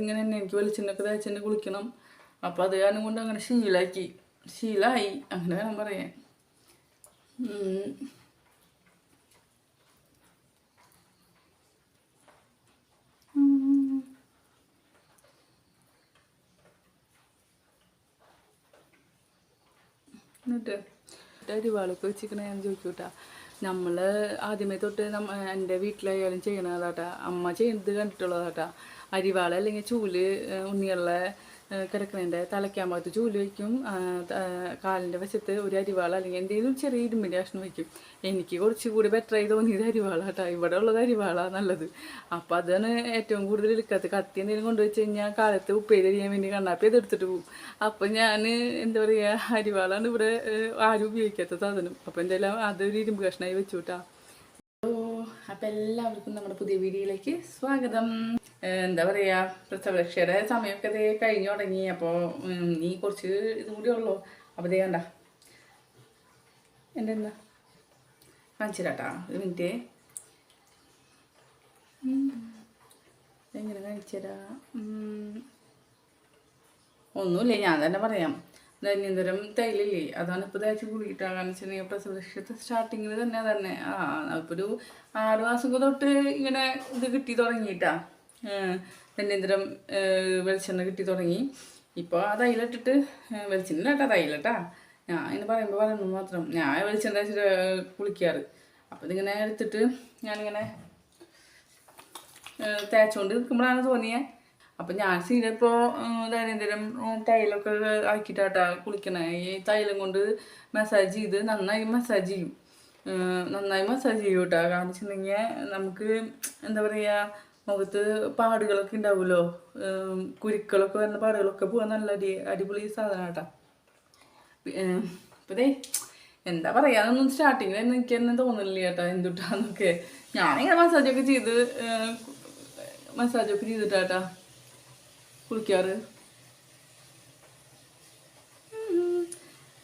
ഇങ്ങനെ തന്നെ എനിക്ക് വെളിച്ചെണ്ണൊക്കെ തേച്ചെന്നെ കുളിക്കണം. അപ്പോൾ അത് കാരണം കൊണ്ട് അങ്ങനെ ശീലാക്കി. ശീലമായി അങ്ങനെ വേണം പറയാൻ. എന്നിട്ട് അരിവാളൊക്കെ വെച്ചിരിക്കണ ഞാൻ ചോദിക്കൂട്ടാ. നമ്മൾ ആദ്യമേ തൊട്ട് നമ്മ എന്റെ വീട്ടിലായാലും ചെയ്യണതാട്ടാ. അമ്മ ചെയ്യുന്നത് കണ്ടിട്ടുള്ളതാട്ടാ. അരിവാള അല്ലെങ്കിൽ ചൂൽ ഉണ്ണിയുള്ള കിടക്കുന്നതിന്റെ തലയ്ക്കാൻ ഭാഗത്ത് ചൂൽ വയ്ക്കും കാലിന്റെ വശത്ത് ഒരു അരിവാള അല്ലെങ്കിൽ എന്തെങ്കിലും ചെറിയ ഇരുമ്പിന്റെ കഷ്ണം വയ്ക്കും എനിക്ക് കുറച്ചുകൂടി ആയി തോന്നിയത് അരിവാള കേട്ടോ ഇവിടെ ഉള്ളത് അരിവാള നല്ലത്. അപ്പം അതാണ് ഏറ്റവും കൂടുതൽ എടുക്കാത്തത്. കത്തി എന്തെങ്കിലും കൊണ്ടുവച്ച് കഴിഞ്ഞാൽ കാലത്ത് ഉപ്പേരി അരിയാൻ വേണ്ടി കണ്ണാപ്പി അത് എടുത്തിട്ട് പോകും. അപ്പം ഞാൻ എന്താ പറയുക അരിവാളാണ് ഇവിടെ ആരും ഉപയോഗിക്കാത്ത സാധനം. അപ്പം എന്തായാലും അതൊരു ഇരുമ്പ് കഷ്ണമായി വെച്ചു കേട്ടാ അപ്പം എല്ലാവർക്കും നമ്മുടെ പുതിയ വീഡിയോയിലേക്ക് സ്വാഗതം. എന്താ പറയുക പ്രസവരക്ഷയുടെ സമയമൊക്കെ ഇതേ കഴിഞ്ഞു തുടങ്ങി. അപ്പോൾ നീ കുറച്ച് ഇതും കൂടി ഉള്ളൂ? അപ്പോൾ ദേ കണ്ട. എന്റെ എന്താ കാണിച്ചിട്ടാ ഒരു മിനിറ്റ്. എങ്ങനെ കാണിച്ചു തരാം ഉം. ഒന്നുമില്ല ഞാൻ തന്നെ പറയാം. ധന്യന്തരം തൈലില്ലേ അതാണ് ഇപ്പോൾ തേച്ച് കുടിയിട്ടാ കാരണം വെച്ചിട്ടുണ്ടെങ്കിൽ സ്റ്റാർട്ടിങ്ങിൽ തന്നെ തന്നെ ആ ഇപ്പോൾ ഒരു ആറ് മാസം തൊട്ട് ഇങ്ങനെ ഇത് കിട്ടി തുടങ്ങിയിട്ടാ. ധന്യന്തരം വെളിച്ചെണ്ണ കിട്ടി തുടങ്ങി. ഇപ്പോൾ ആ തൈലിട്ടിട്ട് വെളിച്ചെണ്ണ കേട്ടാ തൈലട്ടാ ഞാൻ ഇങ്ങനെ പറയുമ്പോൾ പറയുന്നു മാത്രം. ഞാൻ വെളിച്ചെണ്ണ കുളിക്കാറ്. അപ്പോൾ ഇതിങ്ങനെ എടുത്തിട്ട് ഞാനിങ്ങനെ തേച്ചോണ്ട് നിൽക്കുമ്പോഴാണ് തോന്നിയത് അപ്പം ഞാൻ സീനിപ്പോൾ ദൈനംദിനം തൈലൊക്കെ ആക്കിയിട്ടാട്ടാ കുളിക്കണേ. ഈ തൈലം കൊണ്ട് മസാജ് ചെയ്ത് നന്നായി മസാജ് ചെയ്യും. നന്നായി മസാജ് ചെയ്യും കേട്ടോ കാരണം വെച്ചിട്ടുണ്ടെങ്കിൽ നമുക്ക് എന്താ പറയുക മുഖത്ത് പാടുകളൊക്കെ ഉണ്ടാവുമല്ലോ. കുരുക്കളൊക്കെ വരുന്ന പാടുകളൊക്കെ പോകാൻ നല്ല അടി അടിപൊളി സാധനം കേട്ടോ ഇപ്പതേ എന്താ പറയുക അതൊന്നും സ്റ്റാർട്ടിങ്ങിൽ എനിക്ക് തന്നെ തോന്നില്ല ചേട്ടാ എന്തുട്ടാന്നൊക്കെ. ഞാനിങ്ങനെ മസാജൊക്കെ ചെയ്ത് മസാജൊക്കെ ചെയ്തിട്ടാട്ടാ. കുളിക്കാറ്?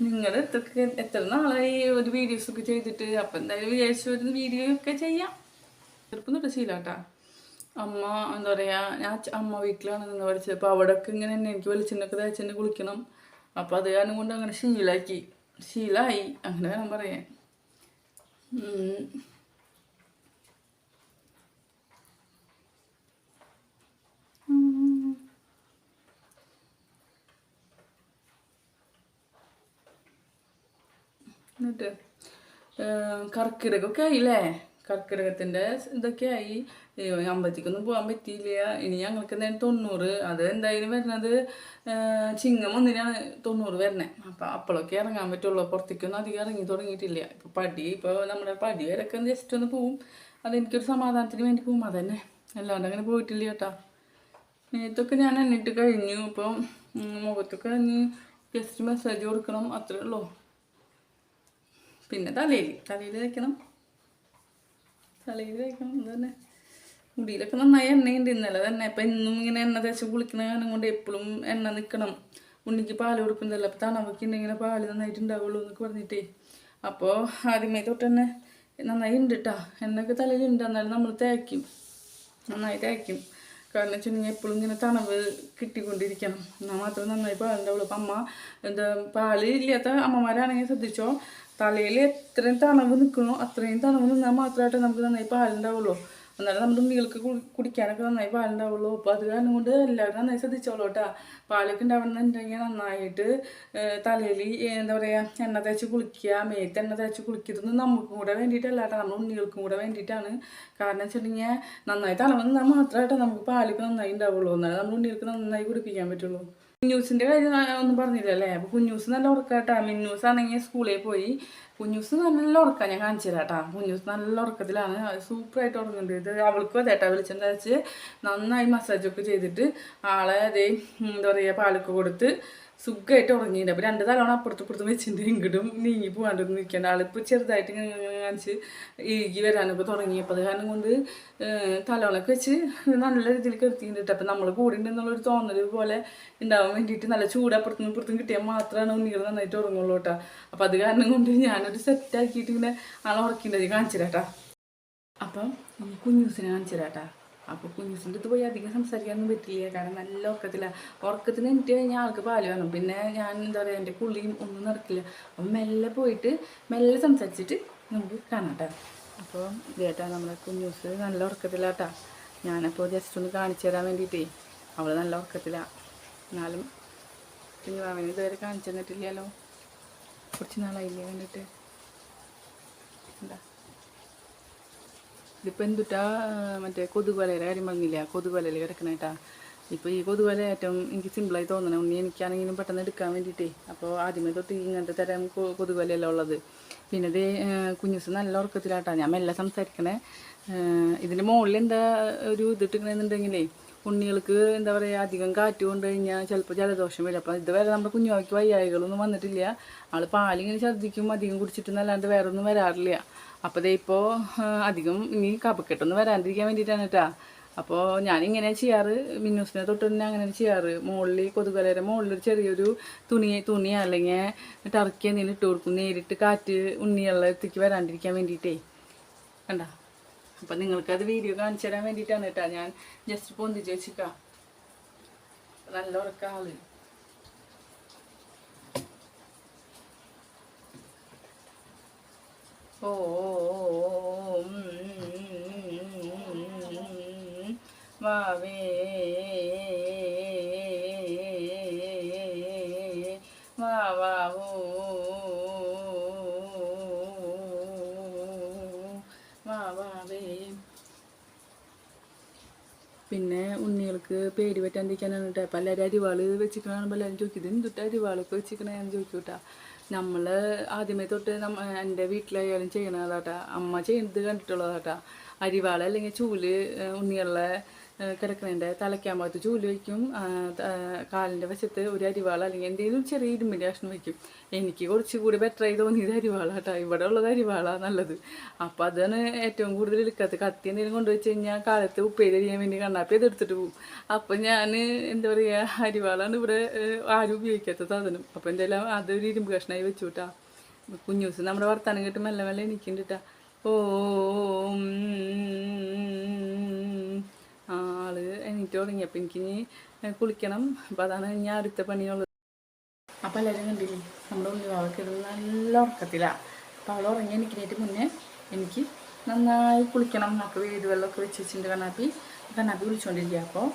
നിങ്ങൾ എത്തൊക്കെ എത്ര നാളായി ഒരു വീഡിയോസ് ഒക്കെ ചെയ്തിട്ട്? അപ്പം എന്തായാലും വിചാരിച്ചു ഒരു വീഡിയോ ഒക്കെ ചെയ്യാം. ചെറുപ്പം തൊട്ട് ശീലാട്ടാ. അമ്മ എന്താ പറയുക ഞാൻ അമ്മ വീട്ടിലാണ് നിന്ന് പഠിച്ചത്. അപ്പോൾ അവിടെയൊക്കെ ഇങ്ങനെ തന്നെ എനിക്ക് വെളിച്ചെണ്ണൊക്കെ തേച്ചെന്നെ കുളിക്കണം. അപ്പോൾ അത് കാരണം കൊണ്ട് അങ്ങനെ ശീലാക്കി. ശീലമായി അങ്ങനെ വേണം പറയാൻ. എന്നിട്ട് കർക്കിടകമൊക്കെ ആയില്ലേ? കർക്കിടകത്തിന്റെ ഇതൊക്കെ ആയി. അമ്പലത്തേക്കൊന്നും പോകാൻ പറ്റിയില്ല. ഇനി ഞങ്ങൾക്ക് എന്തായാലും തൊണ്ണൂറ്. അത് എന്തായാലും വരുന്നത് ചിങ്ങം ഒന്നിനാണ് തൊണ്ണൂറ് വരണേ. അപ്പം അപ്പോഴൊക്കെ ഇറങ്ങാൻ പറ്റുള്ളൂ. പുറത്തേക്കൊന്നും അധികം ഇറങ്ങി തുടങ്ങിയിട്ടില്ല. ഇപ്പോൾ പടി ഇപ്പോൾ നമ്മുടെ പടി വരെയൊക്കെ ജസ്റ്റ് ഒന്ന് പോവും. അതെനിക്കൊരു സമാധാനത്തിന് വേണ്ടി പോവും. അതന്നെ. അല്ലാണ്ട് അങ്ങനെ പോയിട്ടില്ല കേട്ടാ. നേരത്തൊക്കെ ഞാൻ എണ്ണിട്ട് കഴിഞ്ഞു. ഇപ്പം മുഖത്തൊക്കെ ഇനി ജസ്റ്റ് മെസ്സേജ് കൊടുക്കണം. അത്രേ ഉള്ളൂ. പിന്നെ തലയിൽ തലയിൽ വയ്ക്കണം തലയിൽ വയ്ക്കണം ഇത് തന്നെ. മുടിയിലൊക്കെ നന്നായി എണ്ണയുണ്ട് ഇന്നലെ തന്നെ. അപ്പം ഇന്നും ഇങ്ങനെ എണ്ണ തേച്ച് കുളിക്കുന്ന കാരണം കൊണ്ട് എപ്പോഴും എണ്ണ നിൽക്കണം ഉണ്ണിക്ക് പാൽ കൊടുക്കുന്നില്ല. അപ്പം തണവൊക്കെ ഉണ്ടെങ്കിൽ നന്നായിട്ട് ഉണ്ടാവുള്ളൂ എന്നൊക്കെ പറഞ്ഞിട്ടേ. അപ്പോൾ ആദ്യമേ തൊട്ട് തന്നെ നന്നായി ഉണ്ട് കേട്ടോ എണ്ണയൊക്കെ തലയിലുണ്ട് എന്നാലും നമ്മൾ തേക്കും. നന്നായി തേക്കും. കാരണം വെച്ചിട്ടുണ്ടെങ്കിൽ എപ്പോഴും ഇങ്ങനെ തണവ് കിട്ടിക്കൊണ്ടിരിക്കണം. എന്നാൽ മാത്രം നന്നായി പാലുണ്ടാവുള്ളൂ. അപ്പം അമ്മ എന്താ പാൽ ഇല്ലാത്ത അമ്മമാരാണെങ്കിൽ ശ്രദ്ധിച്ചോ? തലയിൽ എത്രയും തണവ് നിൽക്കണോ അത്രയും തണവ് നിന്നാൽ മാത്രമായിട്ട് നമുക്ക് നന്നായി പാലുണ്ടാവുള്ളൂ എന്നാലും നമ്മുടെ ഉണ്ണികൾക്ക് കുടി- കുടിക്കാനൊക്കെ നന്നായി പാലുണ്ടാവുള്ളൂ അപ്പോൾ അത് കാരണം കൊണ്ട് എല്ലാവരും നന്നായി ശ്രദ്ധിച്ചോളൂ കേട്ടോ. പാലൊക്കെ ഉണ്ടാവണമെന്നുണ്ടെങ്കിൽ നന്നായിട്ട് തലയിൽ എന്താ പറയുക എണ്ണ തേച്ച് കുളിക്കുക മേത്ത് എണ്ണ തേച്ച് കുളിക്കുന്നത് നമുക്കും കൂടെ വേണ്ടിയിട്ടല്ല കേട്ടോ. നമ്മുടെ ഉണ്ണികൾക്കും കൂടെ വേണ്ടിയിട്ടാണ്. കാരണം വെച്ചിട്ടുണ്ടെങ്കിൽ നന്നായി തലവ് നിന്നാൽ മാത്രമായിട്ട് നമുക്ക് പാലൊക്കെ നന്നായി ഉണ്ടാവുള്ളൂ. എന്നാലും നമ്മുടെ ഉണ്ണികൾക്ക് നന്നായി കുടിപ്പിക്കാൻ പറ്റുള്ളൂ. കുഞ്ഞൂസിന്റെ കാര്യം ഒന്നും പറഞ്ഞില്ലല്ലേ? അപ്പൊ കുഞ്ഞൂസ് നല്ല ഉറക്കാട്ടാ. മിന്നൂസ് ആണെങ്കിൽ സ്കൂളിൽ പോയി. കുഞ്ഞൂസ് നല്ല ഉറക്കാൻ ഞാൻ കാണിച്ചു കുഞ്ഞൂസ് നല്ല ഉറക്കത്തിലാണ്. സൂപ്പർ ആയിട്ട് ഉറങ്ങുന്നുണ്ട്. ഇത് അവൾക്കും അതേട്ടാ വെളിച്ചം തേച്ച് നന്നായി മസാജൊക്കെ ചെയ്തിട്ട് ആളെ അതേ എന്താ പറയുക പാലൊക്കെ കൊടുത്ത് സുഖമായിട്ട് ഉറങ്ങിയിട്ട് അപ്പോൾ രണ്ട് തലവണ അപ്പുറത്തും ഇപ്പുറത്തും വെച്ചിട്ട് ഇങ്ങോട്ടും നീങ്ങി പോകാണ്ടൊന്നും നിൽക്കേണ്ട. ആളിപ്പോൾ ചെറുതായിട്ട് ഇങ്ങനെ കാണിച്ച് ഇഴുകി വരാനൊക്കെ തുടങ്ങിയപ്പോൾ അത് കാരണം കൊണ്ട് തലവണൊക്കെ വെച്ച് നല്ല രീതിയിൽ കിടത്തിയിട്ടുണ്ട് അപ്പം നമ്മൾ കൂടെ ഉണ്ടെന്നുള്ളൊരു തോന്നൽ പോലെ ഉണ്ടാവാൻ വേണ്ടിയിട്ട് നല്ല ചൂട് അപ്പുറത്തും ഇപ്പുറത്തും കിട്ടിയാൽ മാത്രമാണ് ഉണ്ണികൾ നന്നായിട്ട് ഉറങ്ങുള്ളൂ കേട്ടോ. അപ്പം അത് കാരണം കൊണ്ട് ഞാനൊരു സെറ്റാക്കിയിട്ട് ഇങ്ങനെ ആളെ ഉറക്കിണ്ടത് കാണിച്ചിരാട്ടാ അപ്പം കുഞ്ഞൂസിനെ കാണിച്ചു തരാട്ടാ അപ്പോൾ കുഞ്ഞുസിന്റെ അടുത്ത് പോയി അധികം സംസാരിക്കാനൊന്നും പറ്റില്ല. കാരണം നല്ല ഉറക്കത്തിലാണ് ഉറക്കത്തിന് എനിക്ക് കഴിഞ്ഞാൽ ആൾക്ക് പാൽ വേണം. പിന്നെ ഞാൻ എന്താ പറയുക എന്റെ കുളിയും ഒന്നും നടക്കില്ല. അപ്പം മെല്ലെ പോയിട്ട് മെല്ലെ സംസാരിച്ചിട്ട് നമുക്ക് കാണാം അപ്പോൾ ഇതേട്ടാ നമ്മളെ കുഞ്ഞൂസ് നല്ല ഉറക്കത്തിലാട്ടാ. ഞാനപ്പോൾ ജസ്റ്റ് ഒന്ന് കാണിച്ചു തരാൻ വേണ്ടിയിട്ടേ അവൾ നല്ല ഉറക്കത്തിലാണ് എന്നാലും കുഞ്ഞു മാമനെ ഇതുവരെ കാണിച്ചു തന്നിട്ടില്ലല്ലോ. കുറച്ച് നാളായില്ലേ കണ്ടിട്ട്. എന്താ? ഇതിപ്പോൾ എന്തുട്ടാ മറ്റേ കൊതുകുവലയുടെ കാര്യം പറഞ്ഞില്ല കൊതുകുവലയിൽ കിടക്കണേട്ടാ ഇപ്പോൾ ഈ കൊതുകുവല ഏറ്റവും എനിക്ക് സിമ്പിളായി തോന്നണം ഉണ്ണി എനിക്കാണെങ്കിലും പെട്ടെന്ന് എടുക്കാൻ വേണ്ടിയിട്ടേ. അപ്പോൾ ആദ്യമേ തൊട്ട് ഇങ്ങനത്തെ തരം കൊതുകുവലയല്ല ഉള്ളത്. പിന്നെ ഇത് കുഞ്ഞുസ് നല്ല ഉറക്കത്തിലാട്ടാ. ഞാൻ മെല്ലെ സംസാരിക്കണേ. ഇതിന്റെ മുകളിൽ എന്താ ഒരു ഇതിട്ടിക്കണെന്നുണ്ടെങ്കിലേ ഉണ്ണികൾക്ക് എന്താ പറയുക അധികം കാറ്റ് കൊണ്ട് കഴിഞ്ഞാൽ ചിലപ്പോൾ ജലദോഷം വരും. അപ്പം ഇതുവരെ നമ്മുടെ കുഞ്ഞുമാക്ക് വയ്യായികളൊന്നും വന്നിട്ടില്ല. ആൾ പാലിങ്ങനെ ഛർദ്ദിക്കും അധികം കുടിച്ചിട്ടൊന്നല്ലാണ്ട് വേറെ ഒന്നും വരാറില്ല. അപ്പോൾ ദേ ഇപ്പോൾ അധികം ഇനി കപക്കെട്ടൊന്നും വരാണ്ടിരിക്കാൻ വേണ്ടിയിട്ടാണ് കേട്ടോ അപ്പോൾ ഞാനിങ്ങനെ ചെയ്യാറ്. മിന്നൂസിനെ തൊട്ട് തന്നെ അങ്ങനെ ചെയ്യാറ്. മുകളിൽ കൊതുകലയുടെ മുകളിൽ ഒരു ചെറിയൊരു തുണി തുണി അല്ലെങ്കിൽ ടർക്കി എന്തെങ്കിലും ഇട്ട് കൊടുക്കും. നേരിട്ട് കാറ്റ് ഉണ്ണിയുള്ള എത്തിക്ക് വരാണ്ടിരിക്കാൻ വേണ്ടിയിട്ടേ കണ്ട? അപ്പം നിങ്ങൾക്കത് വീഡിയോ കാണിച്ചു തരാൻ വേണ്ടിയിട്ടാണ് കേട്ടോ ഞാൻ ജസ്റ്റ് പൊന്തിച്ച് വെച്ചിക്കാം നല്ല ഉറക്കം ഓ വാവേ പിന്നെ ഉണ്ണികൾക്ക് പേര് പറ്റാണ്ടിരിക്കാനാണ് കേട്ടോ. അപ്പം എല്ലാവരും അരിവാൾ വെച്ചിട്ടാണ് കാണുമ്പോൾ എല്ലാവരും ചോദിക്കും ഇത് എന്തുട്ടാ അരിവാളൊക്കെ വെച്ചിക്കണേന്ന് ചോദിക്കും കേട്ടോ. നമ്മൾ ആദ്യമേ തൊട്ട് നമ്മ എന്റെ വീട്ടിലായാലും ചെയ്യണതാട്ടാ. അമ്മ ചെയ്യുന്നത് കണ്ടിട്ടുള്ളതാട്ടാ. അരിവാൾ അല്ലെങ്കിൽ ചൂൽ ഉണ്ണികളെ തലയ്ക്കാൻ ഭാഗത്ത് ചൂൽ വയ്ക്കും കാലിന്റെ വശത്ത് ഒരു അരിവാള അല്ലെങ്കിൽ എന്തെങ്കിലും ചെറിയ ഇരുമ്പിന്റെ കഷ്ണം വയ്ക്കും എനിക്ക് കുറച്ചുകൂടി ആയി തോന്നിയത് അരിവാളാട്ടാ. ഇവിടെ ഉള്ളത് അരിവാളാ നല്ലത്. അപ്പം അതാണ് ഏറ്റവും കൂടുതൽ എടുക്കാത്ത കത്തി എന്തെങ്കിലും കൊണ്ടുവച്ച് കഴിഞ്ഞാൽ കാലത്ത് ഉപ്പേരി അരിയാൻ വേണ്ടി കണ്ണാപ്പി അത് എടുത്തിട്ട് പോകും. അപ്പം ഞാൻ എന്താ പറയുക അരിവാളാണ് ഇവിടെ ആരും ഉപയോഗിക്കാത്ത സാധനം. അപ്പം എന്തായാലും അതൊരു ഇരുമ്പ് കഷ്ണമായി വെച്ചു കേട്ടാ കുഞ്ഞൂസ് നമ്മുടെ വർത്താനം കേട്ട് മെല്ലെ മെല്ലെ എനിക്കുണ്ട് കേട്ടാ ഓ ആൾ എണീറ്റ് തുടങ്ങി. എനിക്ക് എനിക്കിനി കുളിക്കണം. അപ്പോൾ അതാണ് ഞാൻ അടുത്ത പണിയുള്ളത്. അപ്പോൾ എല്ലാവരും കണ്ടില്ലേ നമ്മുടെ ഉള്ളിവാവൊക്കെ നല്ല ഉറക്കത്തിലാണ് അപ്പൊ അവൾ ഉറങ്ങി എനിക്കിനായിട്ട് മുന്നേ എനിക്ക് നന്നായി കുളിക്കണം നമുക്ക് വേട് വെള്ളമൊക്കെ വെച്ച് വെച്ചിട്ടുണ്ട് കണ്ണാപ്പി. കണ്ണാപ്പി വിളിച്ചുകൊണ്ടിരിക്കുക അപ്പോൾ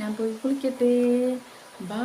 ഞാൻ പോയി കുളിക്കട്ടെ. ബാ